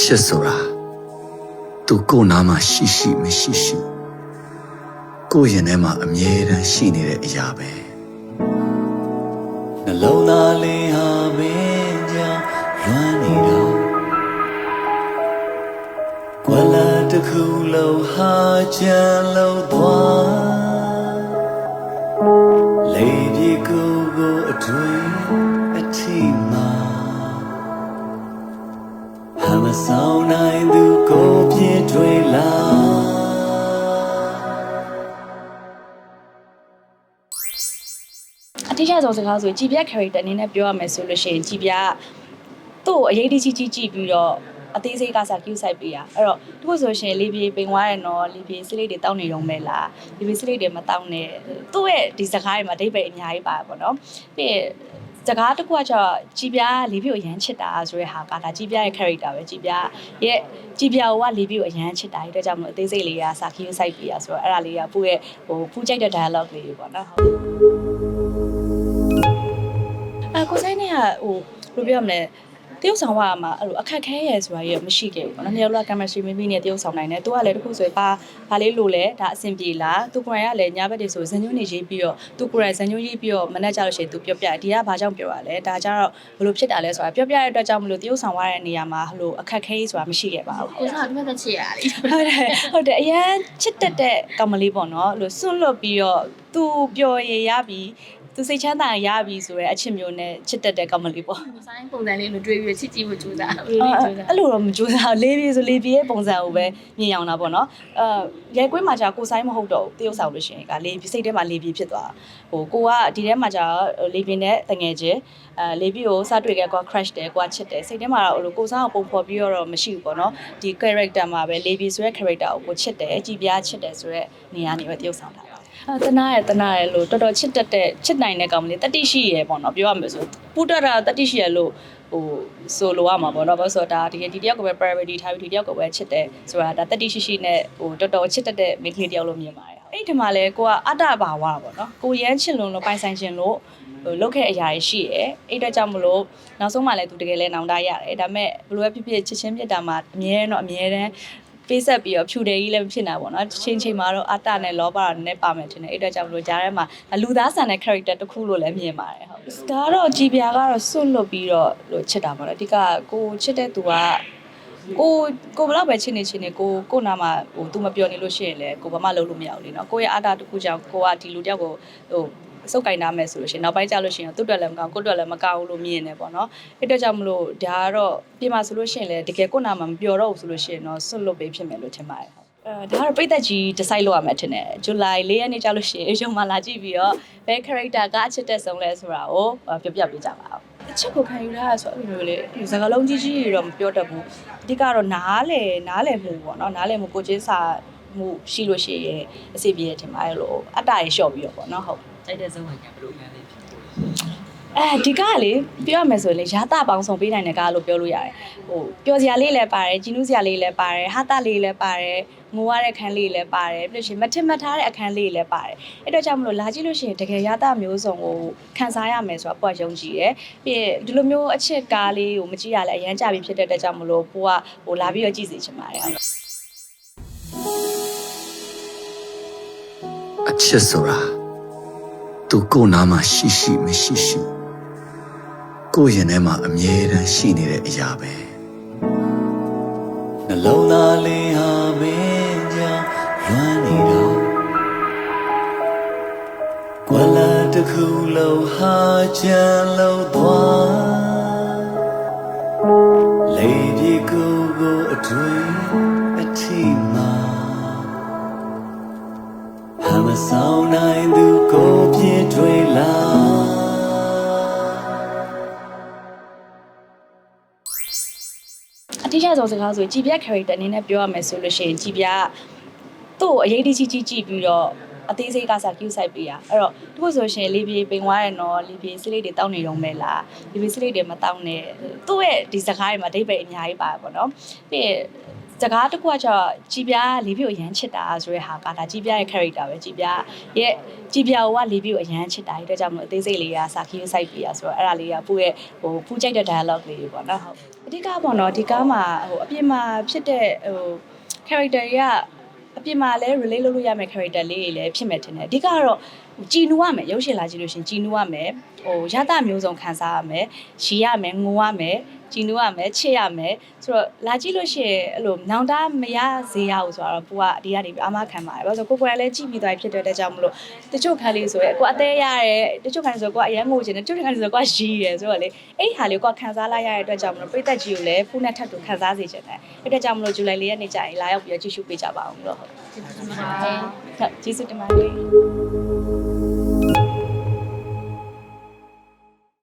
ချစ်ဆိုတာသူကိုယ်နာမှာရှိရှိမရှိရှိကိုယ့်ရင်ထဲမှာအမြဲတမ်းရှိနေတဲ့အရာပဲနှလုံးသားလေးဟာမင်းကြောင့်လွမ်းနေတော့ကွာလာတစ်ခုလုံးဟာချမ်းလုံးသွားလေပြေကိုကိုအတွေ့ မဆောင်နိုင်သူကိုပြေတွေ့လာအတိအကျဆုံးစကားဆိုကြည်ပြတ် character အနေနဲ့ပြောရမယ်ဆိုလို့ရှိရင်ကြည်ပြတ်သူ့ကိုအရေးတကြီးကြီးကြည့်ပြီးတော့အသေးစိတ်ကစား cue site ပေးရအဲ့တော့သူ့ဆိုရှင်လေးပြေပိန်သွားရနော်လေးပြေစလိတ်တွေတောင်းနေရုံပဲလားလေးပြေစလိတ်တွေမတောင်းနဲ့သူ့ရဲ့ဒီစကားတွေမှာအဓိပ္ပာယ်အများကြီးပါပါတော့ပြီးရင် စကားတစ်ခုကကျတော့ကြည်ပြားလေးပြကိုအရန်ချစ်တာဆိုတဲ့ဟာကဒါကြည်ပြားရဲ့ character ပဲကြည်ပြားရဲ့ကြည်ပြားကလေးပြကိုအရန်ချစ်တာဒီတော့ကြောင့်မလို့အသေးစိတ်လေးကစာ cue site ပေးရဆိုတော့အဲ့ဒါလေးကသူ့ရဲ့ဟိုဖူးကြိုက်တဲ့ dialogue လေးတွေပေါ့နော်ဟုတ်အဲကိုဆိုင်နဲ့ကဟိုဘယ်လိုပြောမလဲ တရုပ်ဆောင်ကမှအဲ့လိုအခက်ခဲရဲဆိုတာကြီးမရှိခဲ့ဘူးပေါ့နော်။နှစ်ယောက်လောက်ကင်မရာရှိမင်းမင်းနဲ့တရုပ်ဆောင်နိုင်တယ်။သူကလည်းတခုဆိုရင်ပါဘာလေးလိုလဲဒါအဆင်ပြေလား။သူကိုယ်တိုင်ကလည်းညာဘက်တွေဆိုဇန်ညွန်းနေရေးပြီးတော့သူကိုယ်တိုင်ဇန်ညွန်းရေးပြီးတော့မနေ့ကျလို့ရှိရင်သူပြောပြတယ်။ဒီကဘာကြောင့်ပြောရလဲ။ဒါကြတော့ဘယ်လိုဖြစ်တာလဲဆိုတာပြောပြတဲ့အတွက်ကြောင့်မလို့တရုပ်ဆောင်ရတဲ့နေရာမှာဟိုအခက်ခဲကြီးဆိုတာမရှိခဲ့ပါဘူး။ကိုစားကတမက်သက်ချစ်ရတာလေဟုတ်တယ်ဟုတ်တယ်အရန်ချစ်တက်တဲ့ကောင်မလေးပေါ့နော်အဲ့လိုစွန့်လွတ်ပြီးတော့သူပျော်ရရပြီး သူစိတ်ချမ်းသာရပြီဆိုရဲအချစ်မျိုးနဲ့ချစ်တက်တဲ့ကောင်မလေးပေါ့ကိုစားရင်ပုံစံလေးလိုတွေးပြီးချစ်ကြည့်ဖို့ကြိုးစားဘယ်အဲ့လိုလဲကြိုးစားအဲ့လိုတော့မကြိုးစားဘူးလေးပြေဆိုလေးပြေရဲ့ပုံစံကိုပဲမြင်အောင်တာပေါ့နော်အဲရဲကွင်းမှာကြာကိုဆိုင်မဟုတ်တော့ဘူးတရုပ်ဆောင်လို့ရှိရင်ကလေးစိတ်ထဲမှာလေးပြေဖြစ်သွားဟိုကိုကဒီထဲမှာကြာလေးပြေနဲ့တငယ်ချင်းအဲလေးပြေကိုစတွေ့ခဲ့ကွာ crush တယ်ကွာချစ်တယ်စိတ်ထဲမှာတော့ဟိုလိုကိုစားကိုပုံဖော်ပြီးတော့မရှိဘူးပေါ့နော်ဒီ character မှာပဲလေးပြေဆိုတဲ့ character ကိုကိုချစ်တယ်ကြည်ပြားချစ်တယ်ဆိုတဲ့နေရာနေပဲတရုပ်ဆောင်တာ အဲတနာရတနာရလို့တော်တော်ချစ်တတ်တဲ့ချစ်နိုင်တဲ့ကောင်မလေးတတိရှိရပေါ့နော်ပြောရမယ်ဆိုပူတတာတတိရှိရလို့ဟိုဆိုလိုရမှာပေါ့နော်ဘာလို့ဆိုတော့ဒါဒီဒီတယောက်ကိုပဲ priority ထားပြီးဒီတယောက်ကိုပဲချစ်တယ်ဆိုတာဒါတတိရှိရှိနဲ့ဟိုတော်တော်ချစ်တတ်တဲ့မိန်းကလေးတယောက်လို့မြင်ပါတယ်အဲ့ဒီမှာလဲကိုကအတ္တဘာဝပေါ့နော်ကိုရမ်းချစ်လွန်လို့ပိုင်ဆိုင်ခြင်းလို့ဟိုလုတ်ခဲ့အရာတွေရှိရယ်အဲ့အတွက်ကြောင့်မလို့နောက်ဆုံးမှလည်းသူတကယ်လဲနောင်တရတယ်ဒါပေမဲ့ဘယ်လိုပဲဖြစ်ဖြစ်ချစ်ချင်းမြတ်တာမှာအမြဲတော့အမြဲတမ်း ပေးဆက်ပြီးတော့ဖြူတယ်ကြီးလည်းမဖြစ်နိုင်ပါဘူးเนาะချင်းချင်းမှာတော့အတ္တနဲ့လောဘကလည်းပါမယ်ထင်တယ်အဲ့အတွက်ကြောင့်မလို့ကြားထဲမှာလူသားဆန်တဲ့ character တစ်ခုလို့လည်းမြင်ပါတယ်ဟုတ်ဒါကတော့ကြည်ပြာကတော့စွန့်လွတ်ပြီးတော့လို့ချစ်တာပါတော့အဓိကကိုချစ်တဲ့သူကကိုကိုဘယ်တော့ပဲချစ်နေချင်နေကိုကိုနာမှာဟို तू မပြောနေလို့ရှိရင်လည်းကိုဘာမှလုပ်လို့မရဘူးလေနော်ကိုရဲ့အတ္တတစ်ခုကြောင့်ကိုကဒီလူတယောက်ကိုဟို စုပ်ကင်နာမယ်ဆိုလို့ရှိရင်နောက်ပိုင်းကျလို့ရှိရင်သူ့အတွက်လည်းမကောင်းကိုယ့်အတွက်လည်းမကောင်းဘူးလို့မြင်နေပေါ့နော်အဲ့အတွက်ကြောင့်မလို့ဒါကတော့ပြင်မှာဆိုလို့ရှိရင်လည်းတကယ်ကိုနာမှာမပြောတော့ဘူးဆိုလို့ရှိရင်တော့ဆွတ်လွတ်ပေးဖြစ်မယ်လို့ထင်ပါတယ်ဟုတ်အဲဒါကတော့ပိတ်သက်ကြီး decide လုပ်ရမယ်ထင်တယ်ဇူလိုင်၄ရက်နေ့ကျလို့ရှိရင်ရုံမှာလာကြည့်ပြီးတော့ဘယ် character ကအချစ်တဲ့ဆုံးလဲဆိုတာကိုပြောပြပေးကြပါဦးအချစ်ကိုခံယူရတာဆိုအဲ့လိုမျိုးလေစကားလုံးကြီးကြီးတော့မပြောတတ်ဘူးအဓိကတော့နားလေနားလေမှုပေါ့နော်နားလေမှုကိုချင်းစာ မှုရှိလို့ရှိရင်အစီပြေထင်ပါတယ်လို့အတ္တရေလျှော့ပြီးတော့ပေါ့နော်ဟုတ်တိုက်တဲ့ဇုံးဝင်ကဘယ်လိုများလဲဖြစ်အဲဒီကလေပြောရမယ်ဆိုရင်လေရာတာပေါင်းစုံပေးနိုင်တဲ့ကားလို့ပြောလို့ရတယ်ဟိုပျော်စရာလေးလည်းပါတယ်ជីနူးစရာလေးလည်းပါတယ်ဟာတာလေးလည်းပါတယ်ငိုရတဲ့အခန်းလေးလည်းပါတယ်ပြီးလို့ရှိရင်မထင်မှတ်ထားတဲ့အခန်းလေးလည်းပါတယ်အဲ့တော့ကြောင့်မလို့လာကြည့်လို့ရှိရင်တကယ်ရာတာမျိုးစုံကိုခန်းစားရမယ်ဆိုတာပွားယုံကြည်တယ်ပြီးရင်ဒီလိုမျိုးအချစ်ကားလေးကိုမကြည့်ရလဲအရန်ကြပြီဖြစ်တဲ့အတွက်ကြောင့်မလို့ပိုကဟိုလာပြီးတော့ကြည့်စီချင်ပါတယ် ချစ်ဆိုတာသူကိုယ်နာမှာရှိရှိမရှိရှိကိုယ့်ရင်ထဲမှာအမြဲတမ်းရှိနေတဲ့အရာပဲနှလုံးသားလေးဟာမင်းကြောင့်လွမ်းနေတော့ကွာလာတစ်ခုလုံးဟာချမ်းလုံးသွားလေပြေကိုကိုအတွေ့အထိ ဆောင်နိုင်သူကိုပြေတွေ့လာအတိအကျဆုံးစကားဆိုကြည်ပြတ် character အနေနဲ့ပြောရမယ်ဆိုလို့ရှိရင်ကြည်ပြတ်သူ့ကိုအရေးတကြီးကြီးကြည့်ပြီးတော့အသေးစိတ်ကစား cue site ပေးရအဲ့တော့သူ့ဆိုရှင်လေးပြေပိန်သွားရနော်လေးပြေစလိတ်တွေတောင်းနေတော့မဲလားလေးပြေစလိတ်တွေမတောင်းနဲ့သူ့ရဲ့ဒီစကားတွေမှာအဓိပ္ပာယ်အများကြီးပါပေါ့နော်ပြီးရင် စစကားတစ်ခုကကျတော့ကြည်ပြားလေးပြိုအရန်ချစ်တာဆိုတဲ့ဟာကဒါကြည်ပြားရဲ့ character ပဲကြည်ပြားရဲ့ကြည်ပြားကလေးပြိုအရန်ချစ်တာဒီတော့ကြောင့်မလို့အသေးစိတ်လေးကစာခီးယူဆိုင်ပြရဆိုတော့အဲ့ဒါလေးကပူရဲ့ဟိုပူကြိုက်တဲ့ dialogue လေးတွေပေါ့နော်ဟုတ်အဓိကပေါ့နော်ဒီကားမှာဟိုအပြင်မှာဖြစ်တဲ့ဟို character တွေကအပြင်မှာလည်း relate လုပ်လို့ရမယ့် character လေးတွေလည်းဖြစ်မဲ့တင်တယ်အဓိကကတော့ ကြည်နူရမယ်ရုပ်ရှင်လာကြည့်လို့ရှရင်ကြည်နူရမယ်ဟိုရတမျိုးစုံခံစားရမယ်ရီရမယ်ငိုရမယ်ကြည်နူရမယ်ချစ်ရမယ်ဆိုတော့လာကြည့်လို့ရှရင်အဲ့လိုနောင်တမရစေရဘူးဆိုတော့ပူကအဒီကနေအာမခံပါတယ်ဘာလို့လဲဆိုတော့ကိုကိုယ်ကလည်းကြည့်ပြီးသွားဖြစ်တဲ့အတွက်ကြောင့်မလို့တချို့ခန်းလေးဆိုရင်ကိုအသေးရတယ်တချို့ခန်းလေးဆိုကိုကအရန်ငိုချင်တယ်တချို့ခန်းလေးဆိုကိုကရီးတယ်ဆိုတော့လေအဲ့ဒီဟာလေးကိုကခံစားလိုက်ရတဲ့အတွက်ကြောင့်မလို့ပြည့်သက်ကြီးကိုလည်းဖူးနဲ့ထပ်တူခံစားစေချင်တယ်အဲ့အတွက်ကြောင့်မလို့ဇူလိုင်လေးရက်နေ့ကျရင်လာရောက်ပြီးတော့ကြည့်ရှုပေးကြပါအောင်လို့ဟုတ်ကျေးဇူးတင်ပါတယ်ဟုတ်ကျေးဇူးတင်ပါတယ်